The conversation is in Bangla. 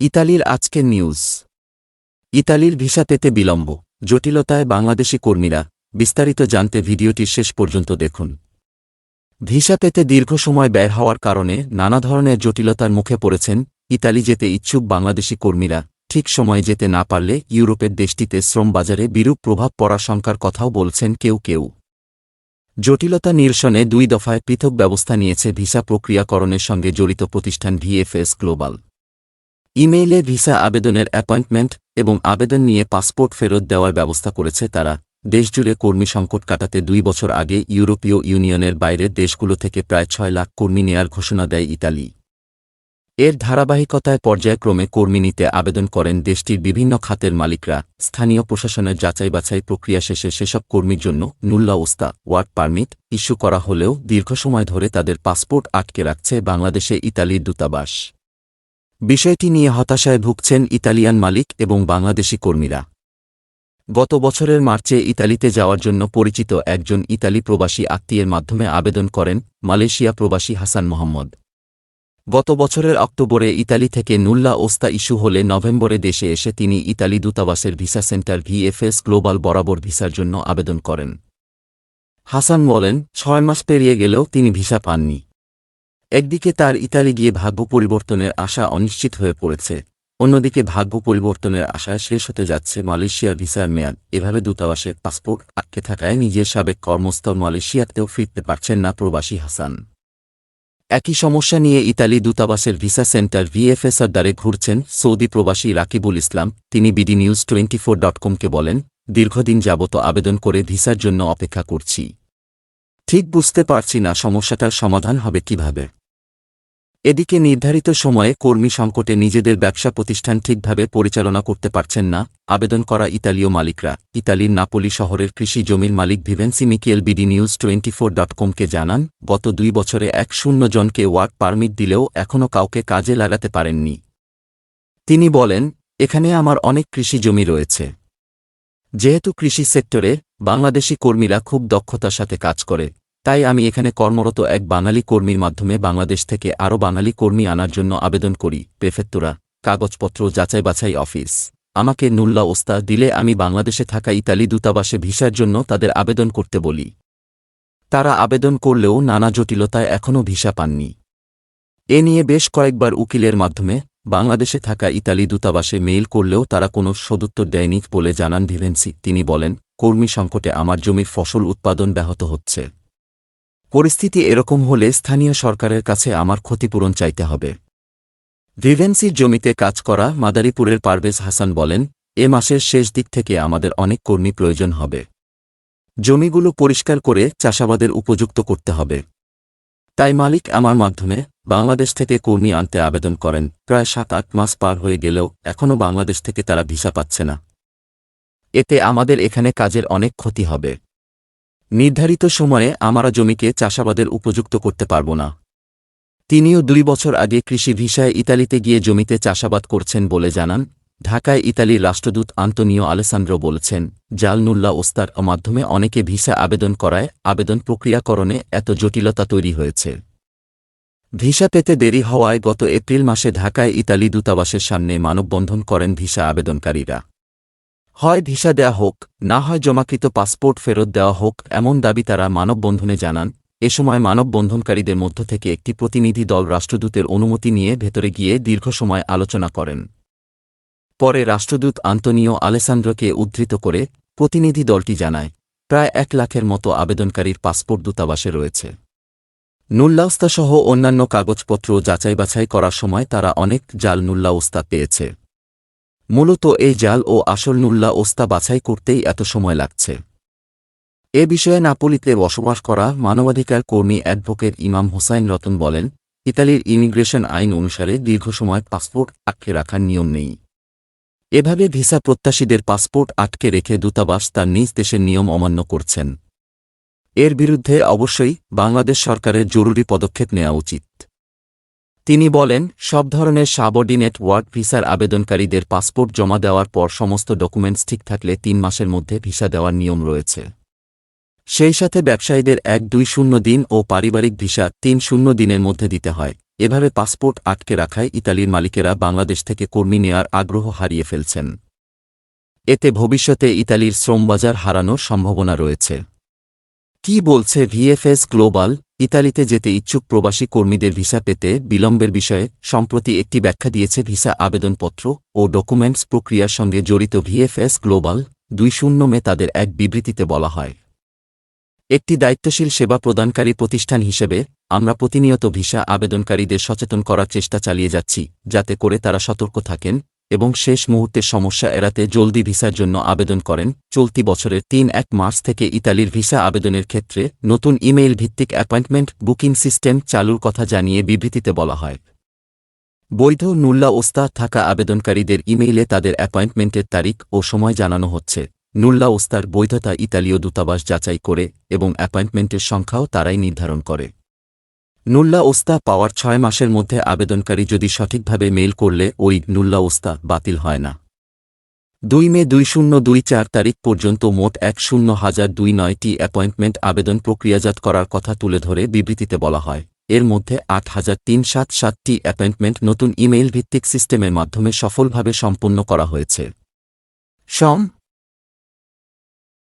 ইতালির আজকের নিউজ। ইতালির ভিসা পেতে বিলম্ব, জটিলতায় বাংলাদেশি কর্মীরা, বিস্তারিত জানতে ভিডিওটির শেষ পর্যন্ত দেখুন। ভিসা পেতে দীর্ঘ সময় ব্যয় হওয়ার কারণে নানা ধরনের জটিলতার মুখে পড়েছেন ইতালি যেতে ইচ্ছুক বাংলাদেশি কর্মীরা, ঠিক সময়ে যেতে না পারলে ইউরোপের দেশটিতে শ্রম বাজারে বিরূপ প্রভাব পড়ার শঙ্কার কথাও বলছেন কেউ কেউ। জটিলতা নিরসনে দুই দফায় পৃথক ব্যবস্থা নিয়েছে ভিসা প্রক্রিয়াকরণের সঙ্গে জড়িত প্রতিষ্ঠান ভিএফএস গ্লোবাল। ইমেইলে ভিসা আবেদনের অ্যাপয়েন্টমেন্ট এবং আবেদন নিয়ে পাসপোর্ট ফেরত দেওয়ার ব্যবস্থা করেছে তারা। দেশজুড়ে কর্মী সংকট কাটাতে দুই বছর আগে ইউরোপীয় ইউনিয়নের বাইরের দেশগুলো থেকে প্রায় ছয় লাখ কর্মী নেয়ার ঘোষণা দেয় ইতালি। এর ধারাবাহিকতায় পর্যায়ক্রমে কর্মী নিতে আবেদন করেন দেশটির বিভিন্ন খাতের মালিকরা। স্থানীয় প্রশাসনের যাচাই বাছাই প্রক্রিয়া শেষে সেসব কর্মীর জন্য নুল্লা ওস্তা ওয়ার্ক পারমিট ইস্যু করা হলেও দীর্ঘ সময় ধরে তাদের পাসপোর্ট আটকে রাখছে বাংলাদেশে ইতালির দূতাবাস। বিষয়টি নিয়ে হতাশায় ভুগছেন ইতালিয়ান মালিক এবং বাংলাদেশি কর্মীরা। গত বছরের মার্চে ইতালিতে যাওয়ার জন্য পরিচিত একজন ইতালি প্রবাসী আত্মীয়ের মাধ্যমে আবেদন করেন মালয়েশিয়া প্রবাসী হাসান মোহাম্মদ। গত বছরের অক্টোবরে ইতালি থেকে নুল্লা ওস্তা ইস্যু হলে নভেম্বরে দেশে এসে তিনি ইতালি দূতাবাসের ভিসা সেন্টার ভিএফএস গ্লোবাল বরাবর ভিসার জন্য আবেদন করেন। হাসান বলেন, ছয় মাস পেরিয়ে গেলেও তিনি ভিসা পাননি। একদিকে তার ইতালি গিয়ে ভাগ্য পরিবর্তনের আশা অনিশ্চিত হয়ে পড়েছে, অন্যদিকে ভাগ্য পরিবর্তনের আশায় শেষ হতে যাচ্ছে মালয়েশিয়ার ভিসার মেয়াদ। এভাবে দূতাবাসের পাসপোর্ট আটকে থাকায় নিজের সাবেক কর্মস্থল মালয়েশিয়াতেও ফিরতে পারছেন না প্রবাসী হাসান। একই সমস্যা নিয়ে ইতালি দূতাবাসের ভিসা সেন্টার ভিএফএসআর দ্বারে ঘুরছেন সৌদি প্রবাসী রাকিবুল ইসলাম। তিনি BD news twenty four dot কমকে বলেন, দীর্ঘদিন যাবত আবেদন করে ভিসার জন্য অপেক্ষা করছি। ঠিক বুঝতে পারছি না সমস্যাটার সমাধান হবে কীভাবে। এদিকে নির্ধারিত সময়ে কর্মী সংকটে নিজেদের ব্যবসা প্রতিষ্ঠান ঠিকভাবে পরিচালনা করতে পারছেন না, আবেদন করা ইতালীয় মালিকরা। ইতালির নাপোলি শহরের কৃষি জমির মালিক Vivenzi Michele BD news twenty four dot কমকে জানান, গত দুই বছরে এক শূন্য জনকে ওয়ার্ক পারমিট দিলেও এখনও কাউকে কাজে লাগাতে পারেননি। তিনি বলেন, এখানে আমার অনেক কৃষি জমি রয়েছে। যেহেতু কৃষি সেক্টরে বাংলাদেশি কর্মীরা খুব দক্ষতার সাথে কাজ করে, তাই আমি এখানে কর্মরত এক বাঙালি কর্মীর মাধ্যমে বাংলাদেশ থেকে আরও বাঙালি কর্মী আনার জন্য আবেদন করি প্রেফেত্তুরা কাগজপত্র, যাচাই বাছাই অফিস। আমাকে নুল্লা ওস্তা দিলে আমি বাংলাদেশে থাকা ইতালি দূতাবাসে ভিসার জন্য তাদের আবেদন করতে বলি। তারা আবেদন করলেও নানা জটিলতায় এখনও ভিসা পাননি। এ নিয়ে বেশ কয়েকবার উকিলের মাধ্যমে বাংলাদেশে থাকা ইতালি দূতাবাসে মেইল করলেও তারা কোনো সদুত্তর দেয়নি বলে জানান ভিভেন্সি। তিনি বলেন, কর্মী সংকটে আমার জমির ফসল উৎপাদন ব্যাহত হচ্ছে। পরিস্থিতি এরকম হলে স্থানীয় সরকারের কাছে আমার ক্ষতিপূরণ চাইতে হবে। ভিভেন্সির জমিতে কাজ করা মাদারীপুরের পারভেজ হাসান বলেন, এ মাসের শেষ দিক থেকে আমাদের অনেক কর্মী প্রয়োজন হবে। জমিগুলো পরিষ্কার করে চাষাবাদের উপযুক্ত করতে হবে। তাই মালিক আমার মাধ্যমে বাংলাদেশ থেকে কর্মী আনতে আবেদন করেন। প্রায় সাত আট মাস পার হয়ে গেলেও এখনও বাংলাদেশ থেকে তারা ভিসা পাচ্ছে না। এতে আমাদের এখানে কাজের অনেক ক্ষতি হবে। নির্ধারিত সময়ে আমরা জমিকে চাষাবাদের উপযুক্ত করতে পারব না। তিনিও দুই বছর আগে কৃষি ভিসায় ইতালিতে গিয়ে জমিতে চাষাবাদ করছেন বলে জানান ঢাকায় ইতালির রাষ্ট্রদূত আন্তনিও আলেসান্দ্রো বলছেন জালনুল্লা ওস্তার মাধ্যমে অনেকে ভিসা আবেদন করায় আবেদন প্রক্রিয়াকরণে এত জটিলতা তৈরি হয়েছে। ভিসা পেতে দেরি হওয়ায় গত এপ্রিল মাসে ঢাকায় ইতালি দূতাবাসের সামনে মানববন্ধন করেন ভিসা আবেদনকারীরা। হয় ভিসা দেয়া হোক, না হয় জমাকৃত পাসপোর্ট ফেরত দেওয়া হোক, এমন দাবি তারা মানববন্ধনে জানান। এ সময় মানববন্ধনকারীদের মধ্য থেকে একটি প্রতিনিধি দল রাষ্ট্রদূতের অনুমতি নিয়ে ভেতরে গিয়ে দীর্ঘ সময় আলোচনা করেন। পরে রাষ্ট্রদূত আন্তনিও আলেসান্দ্রকে উদ্ধৃত করে প্রতিনিধি দলটি জানায়, প্রায় এক লাখের মতো আবেদনকারীর পাসপোর্ট দূতাবাসে রয়েছে। নুল্লাউস্তাসহ অন্যান্য কাগজপত্র যাচাই বাছাই করার সময় তারা অনেক জাল নুল্লাউস্তা পেয়েছে। মূলত এই জাল ও আসল নুল্লা ওস্তা বাছাই করতেই এত সময় লাগছে। এ বিষয়ে নাপোলিতে বসবাস করা মানবাধিকার কর্মী অ্যাডভোকেট ইমাম হোসাইন রতন বলেন, ইতালির ইমিগ্রেশন আইন অনুসারে দীর্ঘ সময় পাসপোর্ট আটকে রাখার নিয়ম নেই। এভাবে ভিসা প্রত্যাশীদের পাসপোর্ট আটকে রেখে দূতাবাস তার নিজ দেশের নিয়ম অমান্য করছেন। এর বিরুদ্ধে অবশ্যই বাংলাদেশ সরকারের জরুরি পদক্ষেপ নেওয়া উচিত। তিনি বলেন, সব ধরনের সাবঅর্ডিনেট ওয়ার্ক ভিসার আবেদনকারীদের পাসপোর্ট জমা দেওয়ার পর সমস্ত ডকুমেন্টস ঠিক থাকলে তিন মাসের মধ্যে ভিসা দেওয়ার নিয়ম রয়েছে। সেই সাথে ব্যবসায়ীদের এক দুই শূন্য দিন ও পারিবারিক ভিসা তিন শূন্য দিনের মধ্যে দিতে হয়। এভাবে পাসপোর্ট আটকে রাখায় ইতালির মালিকেরা বাংলাদেশ থেকে কর্মী নেয়ার আগ্রহ হারিয়ে ফেলছেন। এতে ভবিষ্যতে ইতালির শ্রমবাজার হারানোর সম্ভাবনা রয়েছে। কি বলছে ভিএফএস গ্লোবাল? ইতালিতে যেতে ইচ্ছুক প্রবাসী কর্মীদের ভিসা পেতে বিলম্বের বিষয়ে সম্প্রতি একটি ব্যাখ্যা দিয়েছে ভিসা আবেদনপত্র ও ডকুমেন্টস প্রক্রিয়ার সঙ্গে জড়িত ভিএফএস গ্লোবাল দুই শূন্য মে তাদের এক বিবৃতিতে বলা হয়। একটি দায়িত্বশীল সেবা প্রদানকারী প্রতিষ্ঠান হিসেবে, আমরা প্রতিনিয়ত ভিসা আবেদনকারীদের সচেতন করার চেষ্টা চালিয়ে যাচ্ছি, যাতে করে তারা সতর্ক থাকেন, এবং শেষ মুহূর্তের সমস্যা এড়াতে জলদি ভিসার জন্য আবেদন করেন। চলতি বছরের তিন এক মার্চ থেকে ইতালির ভিসা আবেদনের ক্ষেত্রে নতুন ইমেইল ভিত্তিক অ্যাপয়েন্টমেন্ট বুকিং সিস্টেম চালুর কথা জানিয়ে বিবৃতিতে বলা হয়। বৈধ নুল্লা ওস্তাদ থাকা আবেদনকারীদের ইমেইলে তাদের অ্যাপয়েন্টমেন্টের তারিখ ও সময় জানানো হচ্ছে। নুল্লা ওস্তার বৈধতা ইতালীয় দূতাবাস যাচাই করে এবং অ্যাপয়েন্টমেন্টের সংখ্যাও তারাই নির্ধারণ করে। নুল্লা ওস্তা পাওয়ার ছয় মাসের মধ্যে আবেদনকারী যদি সঠিকভাবে মেইল করলে ওই নুল্লা ওস্তা বাতিল হয় না। দুই মে দুই শূন্য দুই চার তারিখ পর্যন্ত মোট এক শূন্য হাজার দুই নয়টি অ্যাপয়েন্টমেন্ট আবেদন প্রক্রিয়াজাত করার কথা তুলে ধরে বিবৃতিতে বলা হয়। এর মধ্যে আট হাজার তিন সাত সাতটি অ্যাপয়েন্টমেন্ট নতুন ইমেইল ভিত্তিক সিস্টেমের মাধ্যমে সফলভাবে সম্পন্ন করা হয়েছে। সম